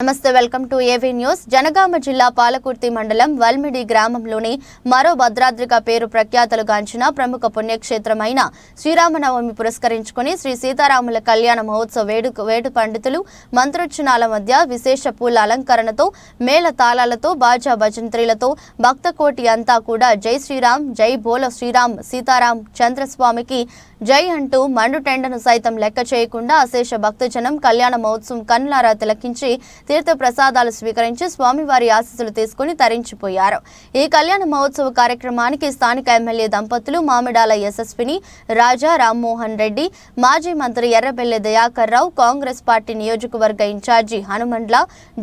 నమస్తే welcome to AV news. Jangaon జిల్లా పాలకుర్తి మండలం వల్మిడి గ్రామంలోని మరో భద్రాద్రిగా పేరు ప్రఖ్యాతలు గాంచిన ప్రముఖ పుణ్యక్షేత్రమైన శ్రీరామనవమి పురస్కరించుకుని శ్రీ సీతారాముల కళ్యాణ మహోత్సవ వేడుక వేడు పండితులు మంత్రోచ్చనాల మధ్య విశేష పూల అలంకరణతో మేళ తాళాలతో బాజా భజంత్రీలతో భక్తకోటి అంతా కూడా జై శ్రీరామ్ జై బోల శ్రీరామ్ సీతారాం చంద్రస్వామికి జై అంటూ మండుటెండను సైతం లెక్క చేయకుండా అశేష భక్తజనం కళ్యాణ మహోత్సవం కన్నులారా తిలకించి తీర్థ ప్రసాదాలు స్వీకరించి స్వామివారి ఆశీస్సులు తీసుకుని తరించిపోయారు. ఈ కళ్యాణ మహోత్సవ కార్యక్రమానికి స్థానిక ఎమ్మెల్యే దంపతులు మామిడాల యశస్విని రాజా రామ్మోహన్ రెడ్డి మాజీ మంత్రి ఎర్రబెల్లె దయాకర్ రావు కాంగ్రెస్ పార్టీ నియోజకవర్గ ఇన్ఛార్జి హనుమండ్ల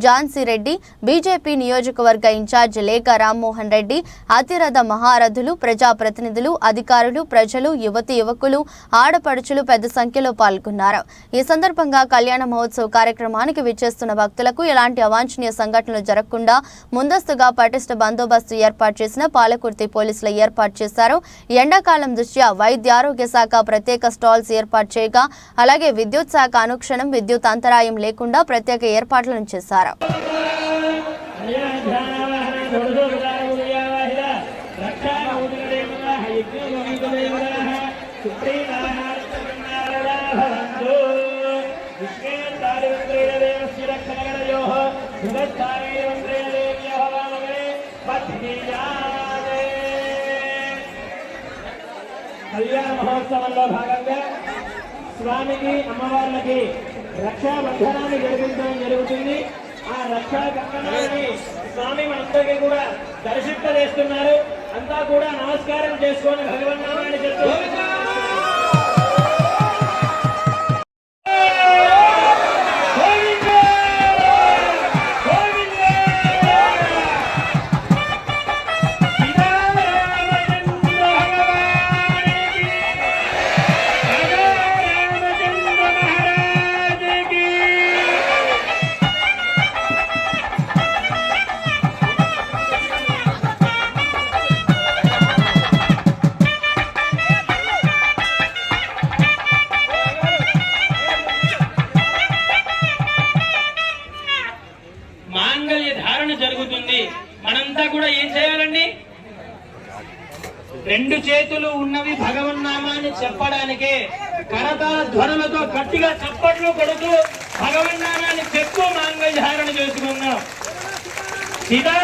ఝాన్సీ రెడ్డి బీజేపీ నియోజకవర్గ ఇన్ఛార్జి లేఖ రామ్మోహన్ రెడ్డి అతిరథ మహారథులు ప్రజాప్రతినిధులు అధికారులు ప్రజలు యువతి యువకులు ఆడపడుచులు పెద్ద సంఖ్యలో పాల్గొన్నారు. ఈ సందర్భంగా కళ్యాణ మహోత్సవ కార్యక్రమానికి విచ్చేస్తున్న భక్తులకు ఎలాంటి అవాంఛనీయ సంఘటనలు జరగకుండా ముందస్తుగా పటిష్ట బందోబస్తు ఏర్పాటు చేసిన పాలకుర్తి పోలీసులు ఏర్పాటు చేశారు. ఎండాకాలం దృష్ట్యా వైద్య ఆరోగ్య శాఖ ప్రత్యేక స్టాల్స్ ఏర్పాటు చేయగా అలాగే విద్యుత్ శాఖ అనుక్షణం విద్యుత్ అంతరాయం లేకుండా ప్రత్యేక ఏర్పాట్లను చేశారు. కళ్యాణ మహోత్సవంలో భాగంగా స్వామికి అమ్మవార్లకి రక్షాబంధనాన్ని జరిపించడం జరుగుతుంది. ఆ రక్షా బంధనాన్ని స్వామి మనందరికీ కూడా దర్శింపజేస్తున్నారు. అంతా కూడా నమస్కారం చేసుకొని భగవన్నామాన్ని చెప్తున్నారు మాంగళ్య ధారణ జరుగుతుంది. మనంతా కూడా ఏం చేయాలండి? రెండు చేతులు ఉన్నవి భగవన్నామాన్ని చెప్పడానికే కరతాల ధ్వనులతో గట్టిగా చప్పట్లు కొడుతూ భగవన్నామాన్ని చెప్పు మాంగళ్య ధారణ చేసుకుందాం. సీతా